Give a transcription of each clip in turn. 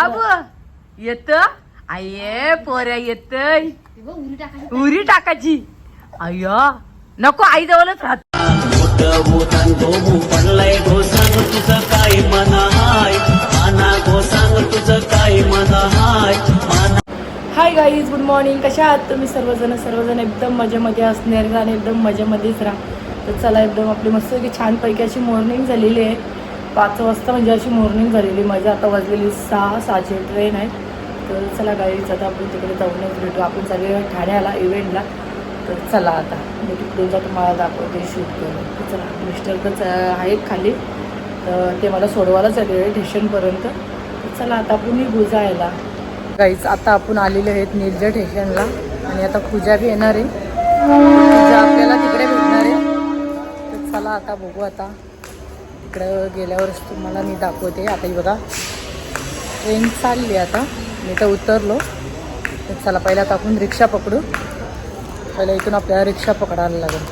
बाबू. येत? आये पोऱ्या येतय. उरी टाकायची अय्या नको आई जवळच राहत गो पडलाय गो सांग तुझं काय? मन हाय माना गो सांग तुझं काय मन hi hi guys good morning कशा आहात तुम्ही सर्वजण? सर्वजण एकदम मजेमध्ये असणार आणि एकदम मजेमध्येच राहा. तर चला एकदम आपली मस्त की छानपैकी अशी मॉर्निंग झालेली आहे. पाच वाजता म्हणजे अशी मॉर्निंग झालेली. माझी आता वाजलेली सहा सहाची ट्रेन आहे. तर चला गाईज आता आपण तिकडे जाऊनच भेटू. आपण सगळे ठाण्याला इव्हेंटला तर चला आता. मी तिकडून जा तुम्हाला दाखवते शूट करून. चला मिस्टर तर आहेत खाली. तर ते मला सोडवायला चालले स्टेशनपर्यंत चला आता आपण निघू जायला. गाईच आता आपण आलेले आहेत निर्जा स्टेशनला आणि आता पूजा बी येणार आहे. पूजा आपल्याला तिकडे भेटणार आहे. तर चला आता बघू आता. इकडं गेल्यावरच तुम्हाला मी दाखवते. आता ही बघा ट्रेन चालली आता. मी तर उतरलो. तर चला पहिला आता आपण रिक्षा पकडू. पहिला इथून आपल्याला रिक्षा पकडायला लागेल.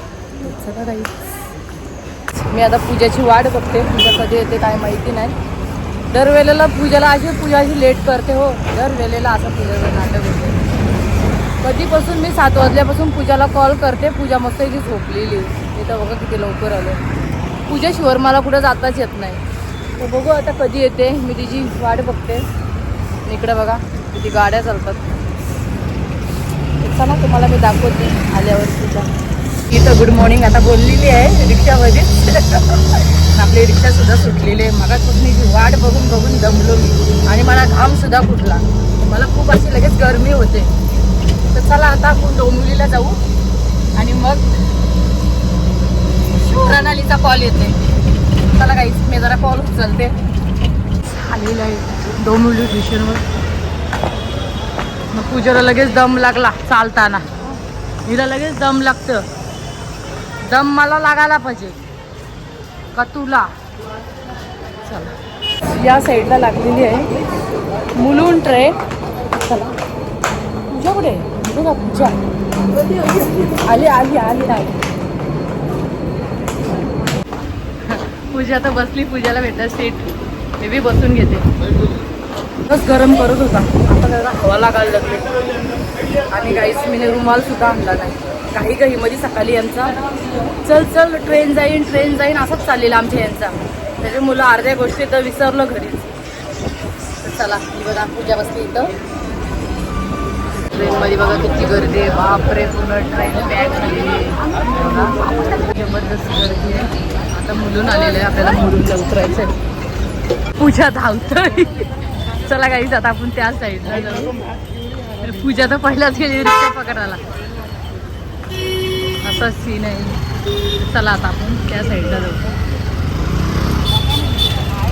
चला गाईच मी आता पूजाची वाट बघते. पूजा कधी येते काय माहिती नाही. दरवेळेला पूजाला अशी पूजा अशी लेट करते हो. दरवेळेला असं पूजाचं नाटक होते. कधीपासून मी सात वाजल्यापासून पूजाला कॉल करते. पूजा मस्त इथे झोपलेली. इथं बघा किती लवकर आलं. पूजाशिवर मला कुठं जाताच येत नाही. तर बघू आता कधी येते. मी तिची वाट बघते. इकडं इकडे बघा किती गाड्या चालतात. तर चला तुम्हाला मी दाखवते आल्यावर पूजा. इथं गुड मॉर्निंग आता बोललेली आहे रिक्षामध्ये आपली रिक्षासुद्धा सुटलेली आहे मगापासून कुठली वाट बघून बघून दमलो मी. आणि मला घामसुद्धा फुटला. मला खूप अशी लगेच गरमी होते. तर चला आता आपण डोंबिवलीला जाऊ. आणि मग प्रणालीचा कॉल येते चला काही मी जरा कॉल उचलते. आलेलं आहे डोंबिवली स्टेशनवर मग पूजेला लगेच दम लागला चालताना. हिला लगेच दम लागतं. दम मला लागायला पाहिजे. का तुला? चला. या साईडला लागलेली आहे. मुलून ट्रे. चला. तुझ्याकडे बघा पूजा. आली आली आली नाही पूजा आता बसली पूजाला भेटत सीट मी बी बसून घेते. बस गरम करत होता. आता त्याला हवा लागायला लागली. आणि काहीच मी रुमाल सुद्धा आणला नाही. काही काही मध्ये सकाळी यांचा चल चल ट्रेन जाईन ट्रेन जाईन असंच चाललेलं आमच्या यांचा. त्याच्या मुलं अर्ध्या गोष्टी तर विसरलं घरीच. चला बघा पूजा बसली इथं. ट्रेनमध्ये बघा किती गर्दी आहे. बापरे पूर्ण ट्रेन पॅक झालेली आहे जबरदस्त गर्दी आहे. आता मुलून आलेलं आहे. आपल्याला मुलूनला उतरायचं आहे पूजा धावतोय. चला काहीच आता आपण त्या साईडला जाऊ. पूजा तर पहिलाच गेली रिक्षा पकडायला. असा सीन आहे. चला आता आपण त्या साईडला जाऊ.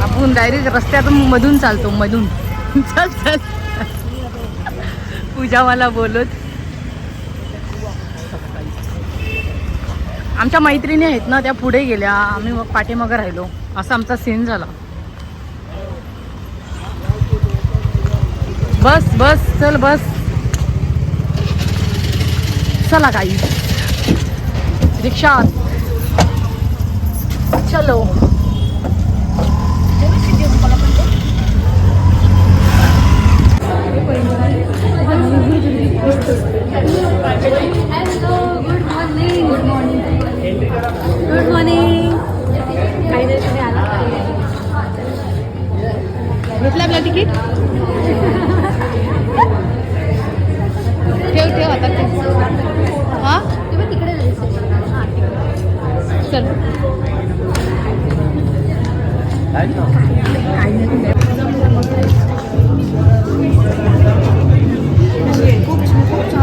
आपण डायरेक्ट रस्त्यातून मधून चालतो मधून. चल चल. पूजा मला बोलत. आमच्या मैत्रिणी आहेत ना त्या पुढे गेल्या. आम्ही मग पाठीमागं राहिलो. असा आमचा सीन झाला. बस बस चल बस. चला काही रिक्षा. चलो. Hello good morning good morning good morning काहीतरी तुम्ही आला घेतलं आपलं तिकीट ठेव ठेव आता ठेव. हा तुम्ही तिकडे जायचं हां तिकडे चल खूप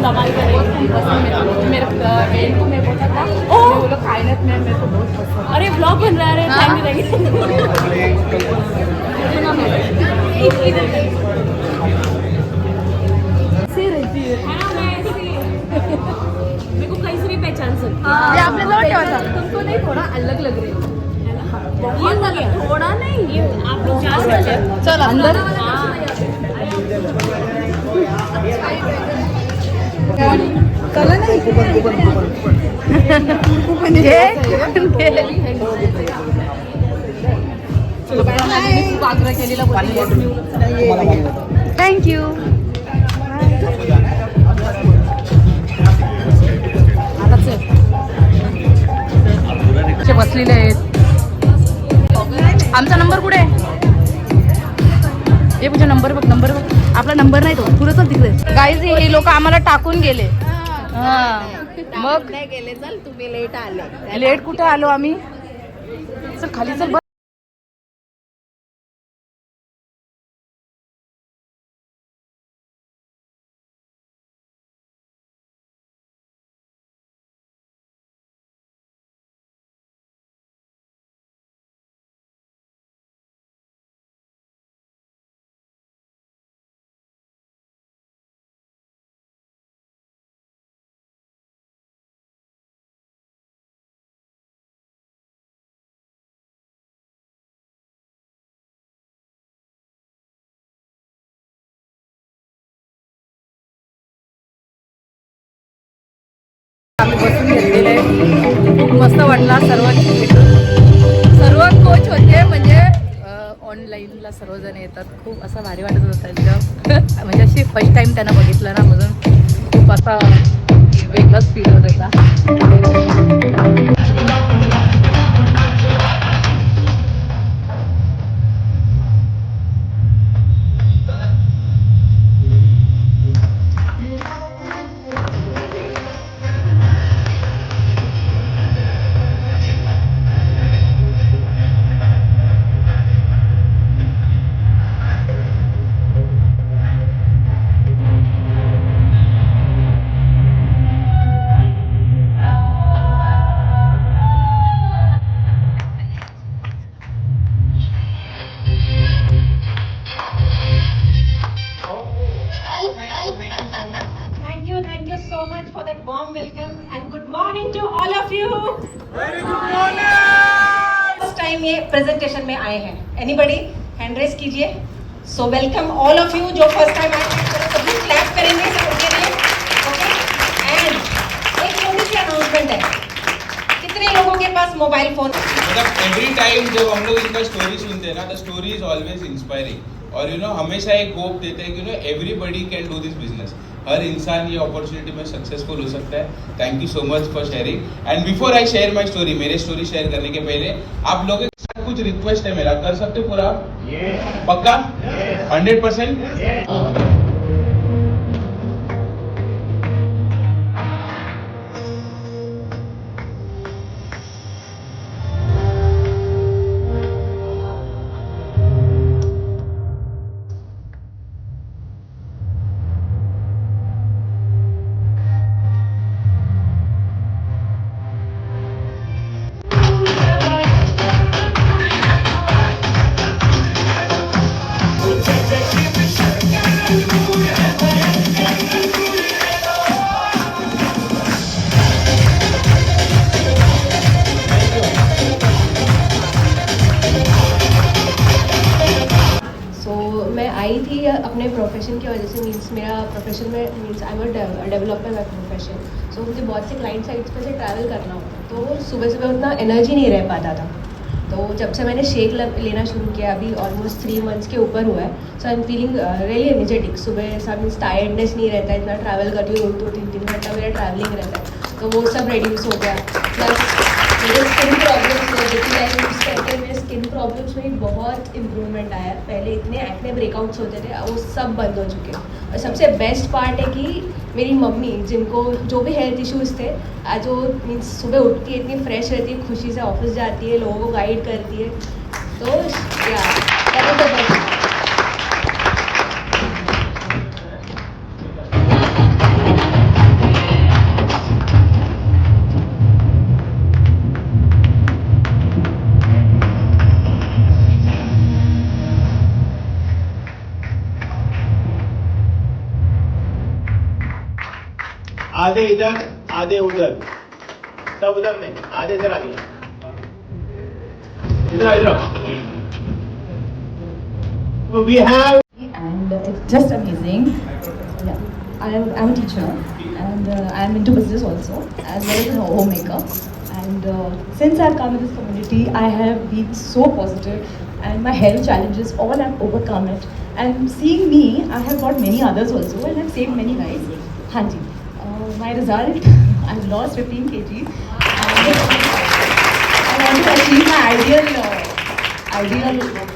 एकदम धमाल करेंगे मेरे बहन को मैं बोला था। ओ! वो लोग कायनात में मेरे को बहुत पसंद अरे ब्लॉग बन रहा है अरे थैंक यू थैंक यू से रहती है। हाँ, मैं ऐसी मेरे को कहीं से भी पहचान सकती हूँ। ये आपने जवळ ठेवा था. तुमको नहीं थोड़ा अलग लग रही हो। बहुत अलग। थोड़ा नहीं ये आप लोग जा सकते हैं। चल अंदर? नाही. थँक्यू आता बसलेले आहेत. आमचा नंबर कुठे आहे? हे तुझा नंबर बघ नंबर बघ. आपला नंबर नाही तो पुढे चल तिकडे. गाईज हे लोक आम्हाला टाकून गेले. हा. मग? गेले चल तुम्ही लेट आले. लेट कुठे आलो आम्ही? चल खाली चल घेतलेलं आहे. खूप मस्त वाटला सर्व सर्व कोच होते म्हणजे ऑनलाईनला सर्वजण येतात. खूप असं भारी वाटत होतं एकदम. म्हणजे अशी फर्स्ट टाइम त्यांना बघितलं ना म्हणून खूप असा वेगळाच फील होत होता. First time ये presentation में आए हैं. Anybody hand raise कीजिए. So, welcome all of you जो first time आए सभी clap करेंगे सबके लिए. Okay? And एक छोटी सी announcement है. कितने लोगों के पास मोबाइल फ़ोन मतलब एवरी टाइम जब हम लोग इनका स्टोरी सुनते हैं ना the story is always inspiring और यू नो हमेशा एक होप देते हैं कि you know everybody can do this business हर इंसान ये अपॉर्चुनिटी में सक्सेसफुल हो सकता है. Thank you so much for sharing and before I share my story मेरे स्टोरी शेयर करने के पहले आप लोगों के साथ कुछ रिक्वेस्ट है मेरा. कर सकते हो पूरा? पक्का? Hundred percent developer my profession so मुझे बहुत से क्लाइंट साइट्स पर से ट्रैवल करना होता तो सुबह सुबह उतना एनर्जी नहीं रह पाता था। तो जब से मैंने शेक लेना शुरू किया, अभी ऑलमोस्ट थ्री मंथ्स के ऊपर हुआ है। So I am feeling really energetic सुबह ऐसा मीन्स टायर्डनेस नहीं रहता, इतना ट्रैवल करती हूँ, दो, तीन तीन घंटा मेरा ट्रैवलिंग रहता है। तो वो सब रेड्यूस हो गया। प्लस मेरे स्किन प्रॉब्लम्स देखी जाए मेरे स्किन प्रॉब्लम्स में बहुत इम्प्रूवमेंट आया। पहले इतने एक्ने ब्रेकआउट्स होते थे वो सब बंद हो चुके हैं। और सबसे बेस्ट पार्ट है कि मेरी मम्मी, जिनको जो भी हेल्थ इश्यूज़ थे, आज वो मीन्स सुबह उठती है, इतनी फ्रेश रहती है, खुशी से ऑफ़िस जाती है, लोगों को गाइड करती है। तो या आधे इधर आधे उधर सब उधर नहीं आधे इधर आगे इधर इधर we have and it's just amazing. Yeah, I am I'm a teacher and uh, I'm into business also as well as a homemaker. And uh, since I've come in this community, I have been so positive and my health challenges all I've overcome it. And seeing me, I have got many others also and I've saved many lives. Hanji, uh, my result, I've lost 15 kg. And I want to achieve my ideal, uh, ideal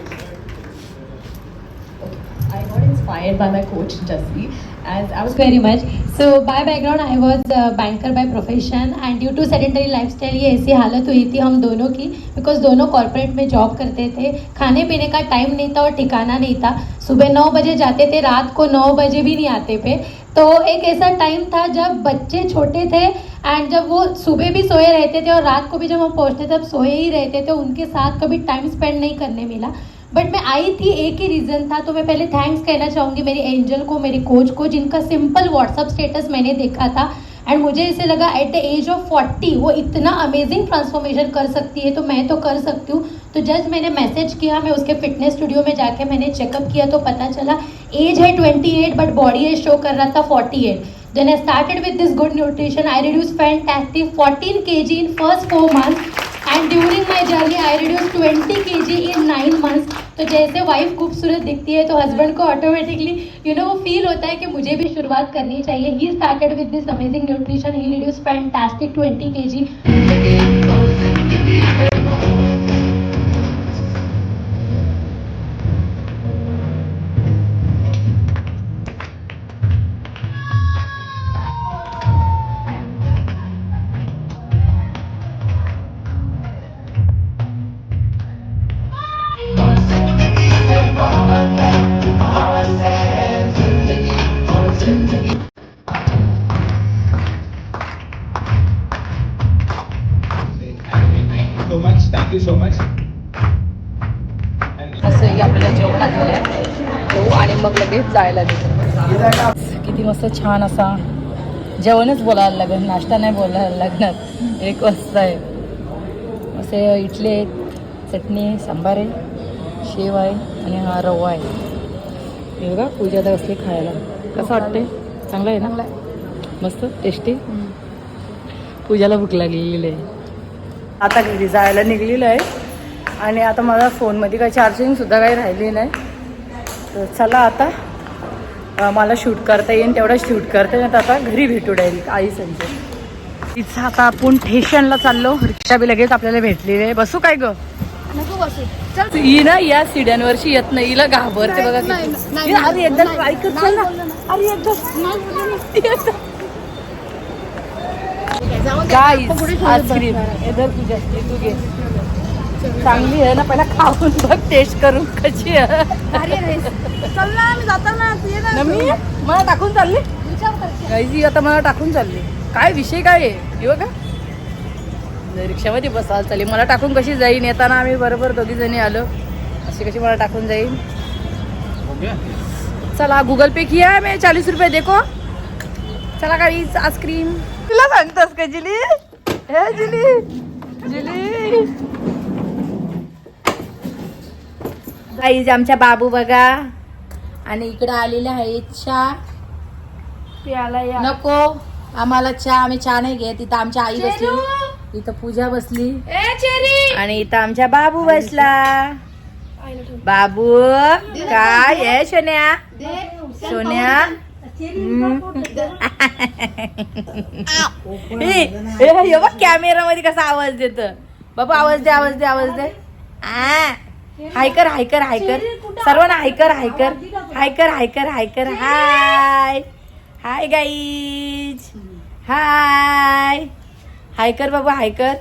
inspired by my coach Jassi as I was very much. So, by background, I was a banker by profession, and due to sedentary lifestyle, ये ऐसी हालत हुई थी हम दोनों की because दोनों corporate में job करते थे। खाने पीने का टाइम नहीं था और ठिकाना नहीं था। सुबह नौ बजे जाते थे, रात को नौ बजे भी नहीं आते थे। तो एक ऐसा टाइम था जब बच्चे छोटे थे एंड जब वो सुबह भी सोए रहते थे और रात को भी जब हम पहुँचते थे, तब सोए ही रहते थे। उनके साथ कभी टाइम स्पेंड नहीं करने मिला। बट मैं आई थी एक ही रीज़न था तो मैं पहले थैंक्स कहना चाहूँगी मेरी एंजल को, मेरे कोच को, जिनका सिंपल व्हाट्सअप स्टेटस मैंने देखा था। एंड मुझे ऐसे लगा at the age of forty वो इतना अमेजिंग ट्रांसफॉर्मेशन कर सकती है तो मैं तो कर सकती हूँ। तो जस्ट मैंने मैसेज किया, मैं उसके फिटनेस स्टूडियो में जाके मैंने चेकअप किया तो पता चला एज है twenty eight but body age show कर रहा था forty eight Then I started with this good nutrition. I reduced fantastic 14 kg in first four months. And during my journey, I reduced 20 kg in nine months. तो जैसे wife खूबसूरत दिखती है तो husband को ऑटोमेटिकली यू नो वो feel होता है कि मुझे भी शुरुआत करनी चाहिए he started with this amazing nutrition he reduce fantastic 20 kg so जायला निघू किती मस्त छान असा जेवणच बोलायला लागत नाश्ता नाही बोलायला लागणार. एक वाजता आहे. असे इडली आहेत चटणी सांबार आहे शेव आहे आणि हा रवा आहे. हे बघा पूजा तर असली खायला. कसं वाटते चांगलं आहे ना? मस्त? टेस्टी? पूजाला भूक लागलेली आहे. आता घरी जायला निघलेलं आहे. आणि आता माझ्या फोनमध्ये काही चार्जिंगसुद्धा काही राहिली नाही. तर चला आता. मला शूट करता येईल तेवढं शूट करता. येईल आता घरी भेटू डायरेक्ट आई संजय तिथं आता आपण स्टेशनला चाललो. रिक्षा बी लगेच आपल्याला भेटलेली आहे. बसू काय ग? नको बसू. चल. ही ना या सिड्यांवरची येत नाही. हिला घाबरते बघा किती. अरे एकदा ट्राय कर चल ना. अरे एकदा गाईस आईस्क्रीम इधर तुझ्या तू घे. चांगली आहे ना पहिला खाऊन बघ टेस्ट करून कशी आहे. चल ना मी जाताना ना. मी? मला टाकून चालली? गाईजी आता मला टाकून चालली. काय विषय काय आहे? हे बघा. रिक्षामध्ये बसायला चालली. मला टाकून कशी जाईन? येताना आम्ही बरोबर दोघी जणी आलो. अशी कशी मला टाकून जाईन? चला गूगल पे किया है मैं? चालीस रुपये देखो. चला गाईज आईस्क्रीम तुला सांगतोस का जिली? हे जिली? जिली? गाईज आमच्या बाबू बघा. आणि इकडे आलेले आहे चहा प्याला या. नको. आम्हाला चहा आम्ही चहा नाही घेत. इथं आमच्या आई बसली. इथं पूजा बसली. आणि इथं आमच्या बाबू बसला. बाबू काय आहे सोन्या? सोन्या? कॅमेरा मध्ये कसा आवाज देत. बाबा आवाज दे आवाज दे आवाज दे. आ. हायकर हायकर हायकर. सर्वांना हायकर हायकर. हायकर हायकर hiker. Hi. Hi guys hi. Hi कर बाबा हाय कर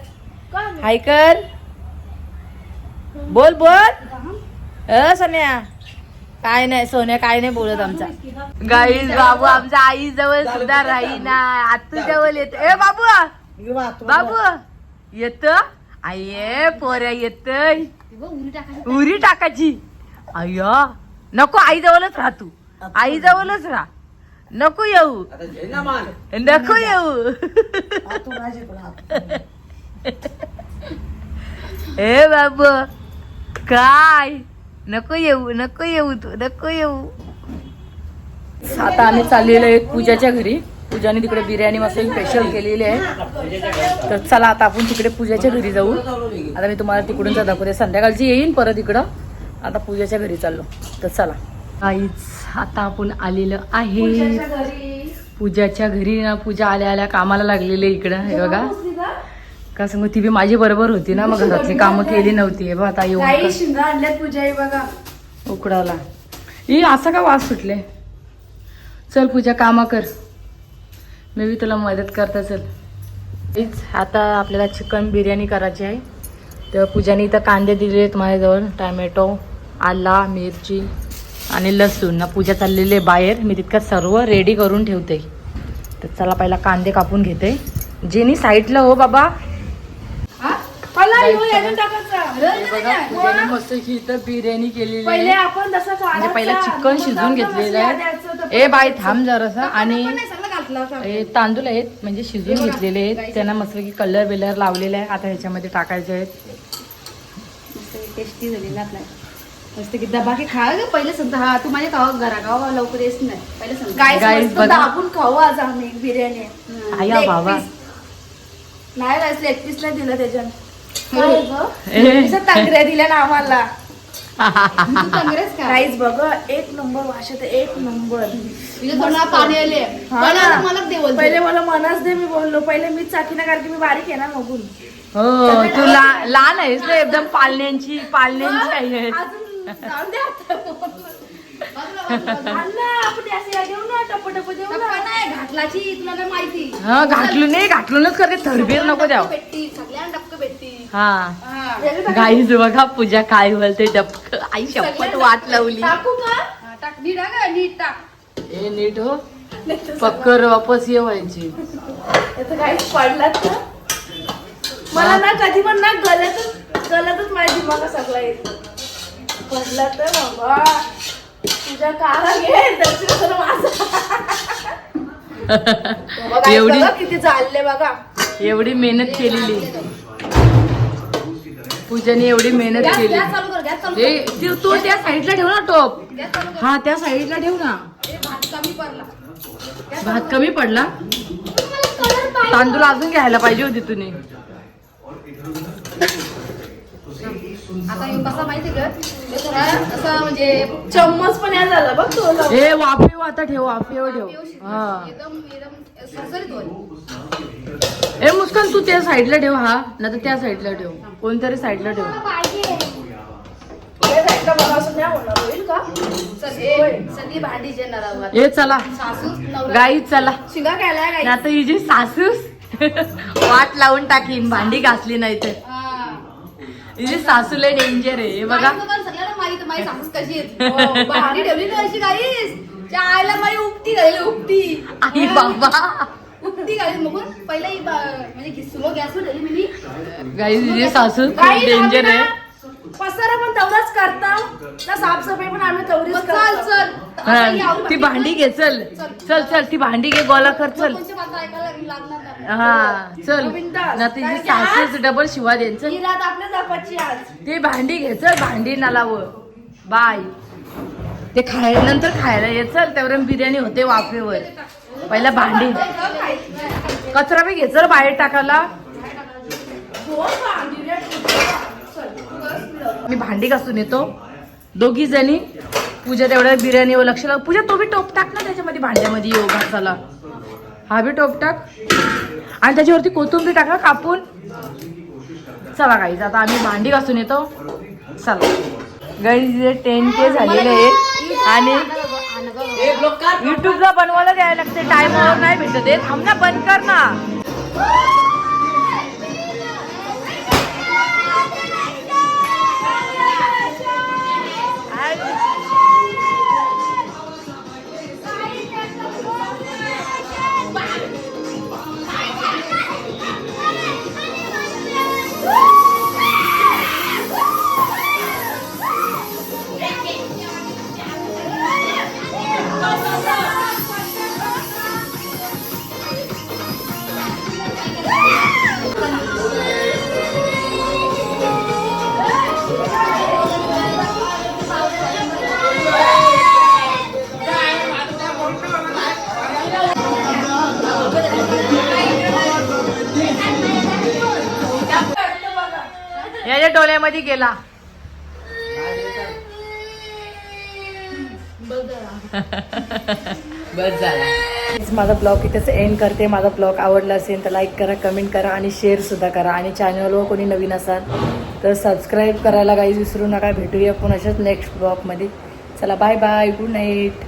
हाय कर बोल बोल. अ सोन्या. काय नाही सोन्या काय नाही बोलत आमचा. गाईज बाबू आमच्या आई जवळ सुद्धा राही ना आतू जवळ येत ए बाबू! बाबू! येत? आई पोऱ्या येत उरी टाकायची अय्या नको आई जवळच राह तू. आई जवळच राहा. नको येऊ. नको येऊ. ए बाबू काय? नको येऊ नको येऊ तू नको येऊ. आता आम्ही चाललेलो आहे पूजाच्या घरी. पूजाने तिकडे बिर्याणी मसाला स्पेशल केलेली आहे. तर चला आता आपण तिकडे पूजाच्या घरी जाऊ. आता मी तुम्हाला तिकडून दाखवते संध्याकाळची येईन परत इकडं. आता पूजाच्या घरी चाललो. तर चला. काहीच आता आपण आलेलं आहे. पूजाच्या घरी. ना पूजा आल्या आल्या कामाला लागलेले इकडं. हे बघा. का सांगू ती बी माझी बरोबर होती ना मग घरातली कामं केली नव्हती. हे बघ आता येऊन पूजा आहे बघा. उकडावला ई असा का वास सुटले? चल पूजा कामा कर. मी बी तुला मदत करता चल आता आपल्याला चिकन बिर्याणी करायची आहे. तर पूजाने इथं कांदे दिले आहेत माझ्याजवळ. टॅमॅटो आला मिरची आणि लसूण. ना पूजा चाललेली आहे बाहेर. मी तितकं सर्व रेडी करून ठेवते. तर चला पहिला कांदे कापून घेते. जेनी साईडला हो बाबा. मस्त ही इथं बिर्याणी केलेली पहिले आहे पहिला चिकन शिजवून घेतलेलं आहे. ए बाई थांब जरासा. आणि हे तांदूळ आहेत म्हणजे शिजवून घेतलेले आहेत. त्यांना मस्त की कलर बिलर लावलेला आहे आता ह्याच्यामध्ये टाकायचे आहेत. टेस्टी झालेला आपला. मस्त की दबा की खा. ग पहिले सांगता हा तू माझ्या खावा घरा खावा लवकर येस नाही. पहिले बघा. दाबून खाऊ आज आम्ही बिर्याणी. आया बाबा. नाही राहिलं एक पीस नाही दिलं त्याच्यात. नुसतं तांगऱ्या दिल्या ना आम्हाला. काहीच बघ एक नंबर वाशत एक नंबर. पाणी आले. पहिले मला मनाच दे. मी बोललो. पहिले मीच चाकीना कारण की मी बारीक आहे ना बघून. हो तू ला- लहान आहेस ना एकदम पालण्यांची पालण्यांची आहे घाटलाची तुला काय माहिती? हा घातलं नाही घातलूनच करते थरबीर नको सगळ्यांना डबक भेटती हा. गाईज बघा पूजा काय बोलते डबक. आई शपथ वाट लावली. टाकू का? टाक. नीट टाक नीट टाक. ए नीट हो. पक्कर वापस ये व्हायची याचं काहीच पडलात ना. मला ना कधी पण ना गलतच गलतच माझ्या दिमागा सगळा येतो. पडला तर बाबा. तुझ्या काळा घे दर्शन करून माझा एवढी बघा किती चालले बघा. एवढी मेहनत केलेली. पूजाने एवढी मेहनत केली. ए, ते- तू त्या साईडला ठेव ना टोप. हा त्या साईडला ठेव ना. भात कमी पडला. तांदूळ अजून घ्यायला पाहिजे होती तुम्ही आता हे कसं माहिती का? हे जरा असं म्हणजे चम्मच पण या झाला बघ तो. ए वाफेव आता ठेव वाफेव ठेव. हा. एकदम ए मुस्कान तू त्या साईडला ठेव हा. नाही तर त्या साईडला ठेव. कोणतरी साईडला ठेव. ए चला. गाई चला. शिगा केलाय नाही आता ही जी सासूस वाट लावून टाकीन भांडी घासली नाही तर. हा. हिची सासू लय डेंजर आहे. हे बघा. सगळ्यांना माहीत माझी सासूस कशी आहे हो, ठेवली ना अशी गाईस. त्या आईला माझी उपटी घाली उपटी आई बाबा. उपटी घाली मग पहिला ही बा- म्हणजे घिसलो गॅसवर ठेवली मी. गाई हिची सासू खूप डेंजर आहे ना पसारा पण तेवढाच करता. ना साफसफाई पण आम्ही तेवढीच चल करतो. चल ही ती भांडी घे चल. चल चल. ती भांडी घे गोला कर चल. कोणच्या बाता ऐकायला लागणार नाही. हा चल. बिनधास्त. ना तिची सासूच डबल शिवा देन चल. ही रात आपल्या जपाची आज. ते भांडी घे चल. भांडी नालाव बाय. ते खाय नंतर खायला ये चल त्यावर बिर्याणी होते वाफेवर. पहिला भांडी. कचरा बी घे चल बाहेर टाकायला. मी भांडी घासून येतो. दोघी जणी. पूजा तेवढ्या बिर्याणीवर लक्ष लाव. पूजा तो बी टोप टाक ना त्याच्यामध्ये भांड्यामध्ये येऊ घासाला. हा बी टोप टाक. आणि त्याच्यावरती कोथिंबीर टाका कापून. चला गाईज आता आम्ही भांडी घासून येतो. चला. गाईज टेन के झालेले आहे आणि युट्यूबला बनवायला द्यायला लागते. टाइमवर नाही भेटत आहे. थांब ना बंद कर ना. डोळ्यामध्ये गेला. बस झाला. माझा ब्लॉग इथेच एंड करते. माझा ब्लॉग आवडला असेल तर लाईक करा कमेंट करा आणि शेअर सुद्धा करा. आणि चॅनलवर कोणी नवीन असाल तर सबस्क्राईब करायला काही विसरू नका. भेटूया पुन्हा अशाच नेक्स्ट ब्लॉगमध्ये चला बाय बाय गुड नाईट